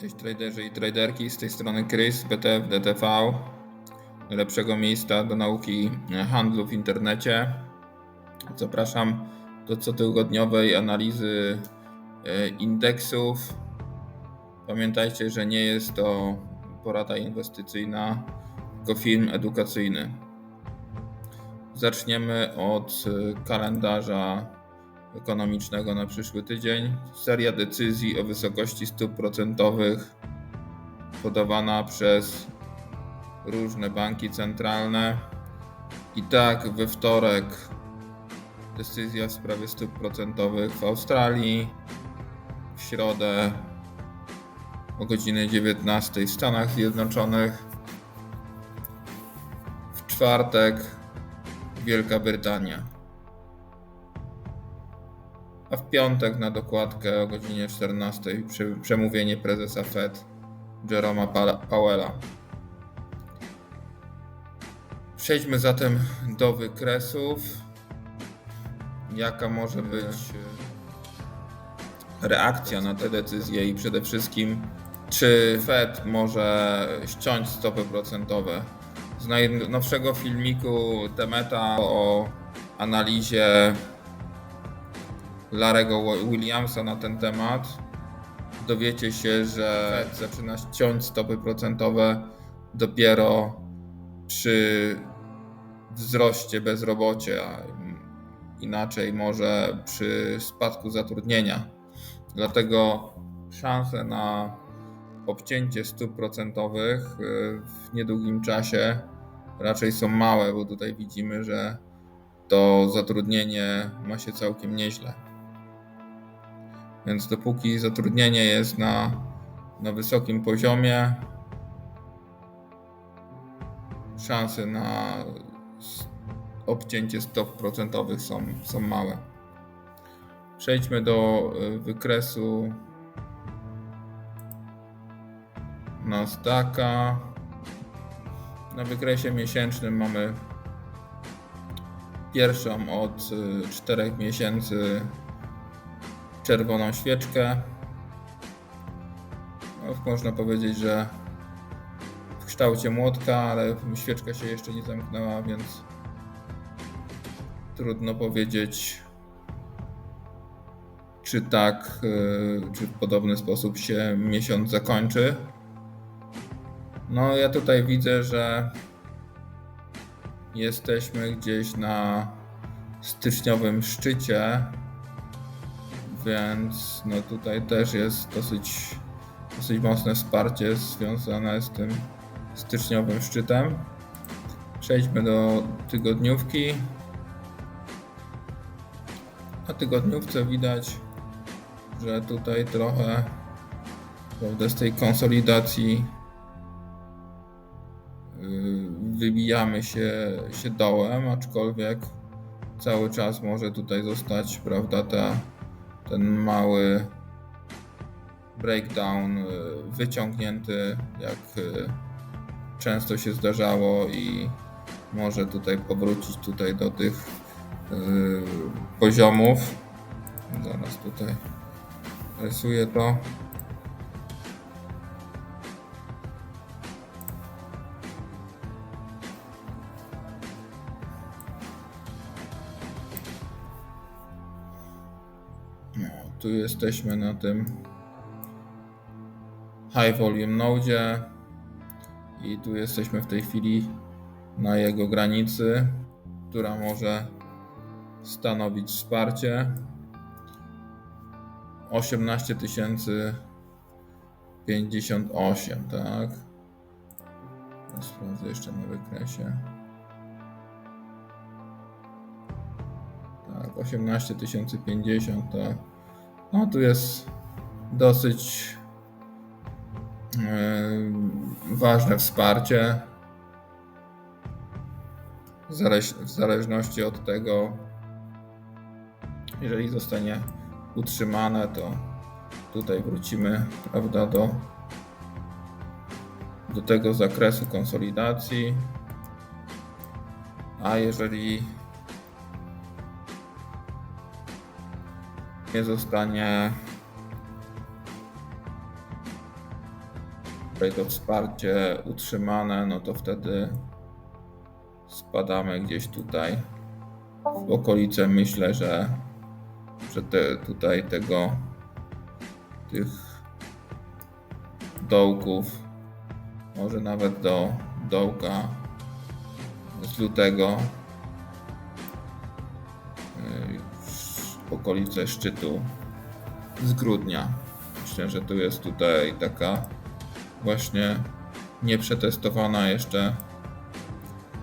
Cześć traderzy i traderki, z tej strony Chris, BTF DTV, lepszego miejsca do nauki handlu w internecie. Zapraszam do cotygodniowej analizy e, indeksów. Pamiętajcie, że nie jest to porada inwestycyjna, tylko film edukacyjny. Zaczniemy od kalendarza ekonomicznego na przyszły tydzień. Seria decyzji o wysokości stóp procentowych podawana przez różne banki centralne. I tak we wtorek decyzja w sprawie stóp procentowych w Australii, w środę o godzinie 19 w Stanach Zjednoczonych, w czwartek Wielka Brytania. A w piątek na dokładkę o godzinie 14 przy- przemówienie prezesa Fed Jeroma Powella. Przejdźmy zatem do wykresów. Jaka może być reakcja na te decyzje i przede wszystkim czy Fed może ściąć stopy procentowe. Z najnowszego filmiku Temeta o analizie Larego Williamsa na ten temat, dowiecie się, że Fed zaczyna ściąć stopy procentowe dopiero przy wzroście bezrobocia, inaczej może przy spadku zatrudnienia. Dlatego szanse na obcięcie stóp procentowych y, w niedługim czasie raczej są małe, bo tutaj widzimy, że to zatrudnienie ma się całkiem nieźle. Więc dopóki zatrudnienie jest na, na wysokim poziomie, szanse na obcięcie stop procentowych są, są małe. Przejdźmy do y, wykresu Nasdaqa. Na wykresie miesięcznym mamy pierwszą od 4 miesięcy czerwoną świeczkę. No, można powiedzieć, że w kształcie młotka, ale świeczka się jeszcze nie zamknęła, więc trudno powiedzieć, czy tak, y, czy w podobny sposób się miesiąc zakończy. No, ja tutaj widzę, że jesteśmy gdzieś na styczniowym szczycie, więc no tutaj też jest dosyć, dosyć mocne wsparcie związane z tym styczniowym szczytem. Przejdźmy do tygodniówki. Na tygodniówce widać, że tutaj trochę z tej konsolidacji yy, wybijamy się, się dołem, aczkolwiek cały czas może tutaj zostać, prawda, ta, ten mały breakdown yy, wyciągnięty, jak yy, często się zdarzało i może tutaj powrócić tutaj do tych yy, poziomów. Zaraz tutaj rysuję to. Tu jesteśmy na tym high volume node i tu jesteśmy w tej chwili na jego granicy, która może stanowić wsparcie 18 058, tak? Sprawdzę jeszcze na wykresie. Tak, 18 050, tak. No tu jest dosyć yy, ważne wsparcie. W zależ- w zależności od tego, jeżeli zostanie utrzymane, to tutaj wrócimy, prawda, do, do tego zakresu konsolidacji. A jeżeli nie zostanie tutaj to wsparcie utrzymane, no to wtedy spadamy gdzieś tutaj w okolice. Myślę, że, że te, tutaj tego tych dołków, może nawet do dołka z lutego, okolice szczytu z grudnia. Myślę, że tu jest tutaj taka właśnie nieprzetestowana jeszcze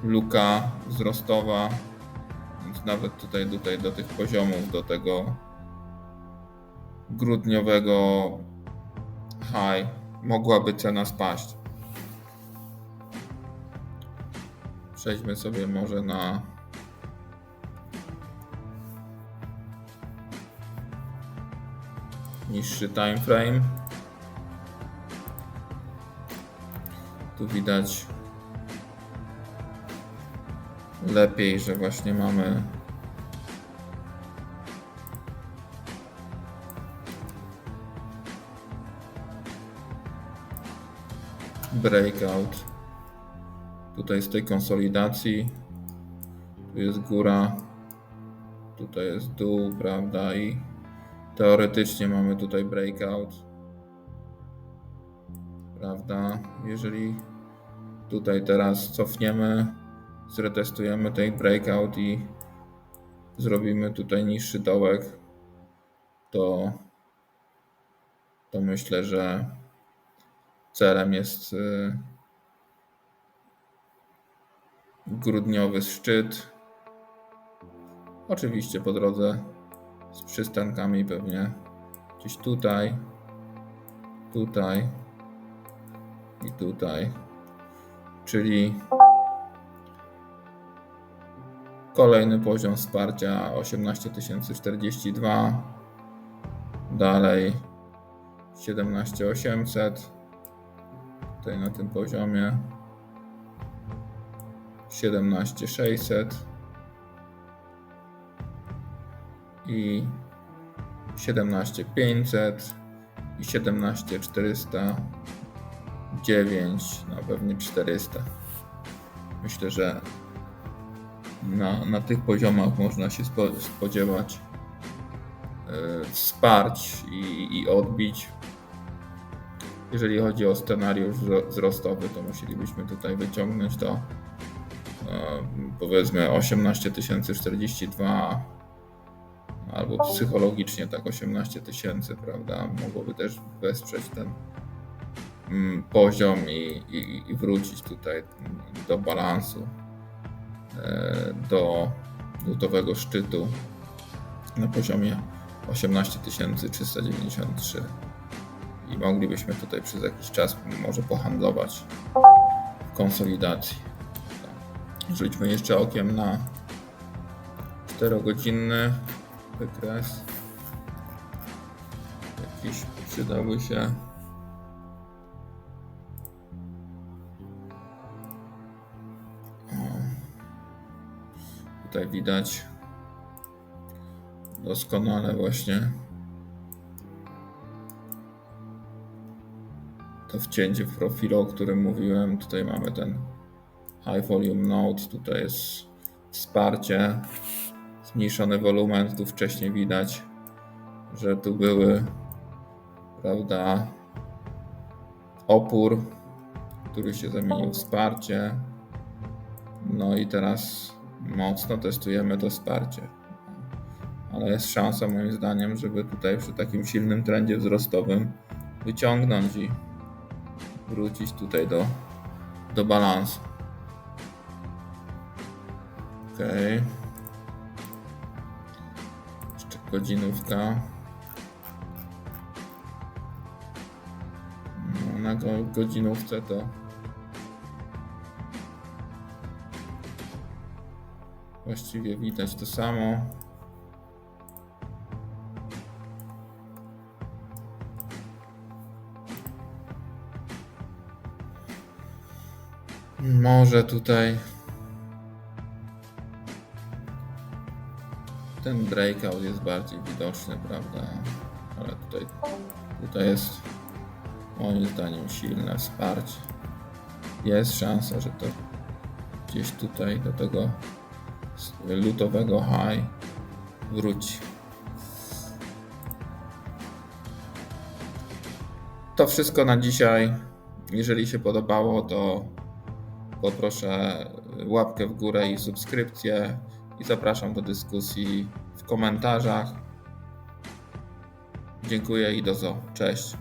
luka wzrostowa, więc nawet tutaj, tutaj do tych poziomów, do tego grudniowego high mogłaby cena spaść. Przejdźmy sobie może na niższy time frame. Tu widać lepiej, że właśnie mamy breakout tutaj z tej konsolidacji tu jest góra tutaj jest dół, prawda i teoretycznie mamy tutaj breakout prawda jeżeli tutaj teraz cofniemy zretestujemy ten breakout i zrobimy tutaj niższy dołek to to myślę, że celem jest y, grudniowy szczyt. Oczywiście po drodze z przystankami pewnie gdzieś tutaj, tutaj i tutaj. Czyli kolejny poziom wsparcia 18042. Dalej 17800 tutaj na tym poziomie 17600 i 17500 i 17409 no pewnie 400 myślę, że na, na tych poziomach można się spo, spodziewać yy, wsparć i, i odbić. Jeżeli chodzi o scenariusz wzrostowy, to musielibyśmy tutaj wyciągnąć to powiedzmy 18042 albo psychologicznie tak 18 tysięcy, prawda? Mogłoby też wesprzeć ten mm, poziom i, i, i wrócić tutaj do balansu, e, do lutowego szczytu na poziomie 18 393 i moglibyśmy tutaj przez jakiś czas może pohandlować w konsolidacji. Rzućmy jeszcze okiem na 4-godzinny wykres. Jakiś przydałby się. Tutaj widać doskonale właśnie to wcięcie w profilu, o którym mówiłem. Tutaj mamy ten High Volume Node, tutaj jest wsparcie, zmniejszony wolumen, tu wcześniej widać, że tu były, prawda, opór, który się zamienił w wsparcie. No i teraz mocno testujemy to wsparcie. Ale jest szansa moim zdaniem, żeby tutaj przy takim silnym trendzie wzrostowym wyciągnąć i wrócić tutaj do, do balansu. Ok. Jeszcze godzinówka. No, na godzinówce to właściwie widać to samo. Może tutaj ten breakout jest bardziej widoczny, prawda? Ale tutaj, tutaj jest Moim zdaniem silne wsparcie. Jest szansa, że to gdzieś tutaj do tego lutowego high wróci. To wszystko na dzisiaj. Jeżeli się podobało, to poproszę łapkę w górę i subskrypcję i zapraszam do dyskusji w komentarzach. Dziękuję i do zo. Cześć.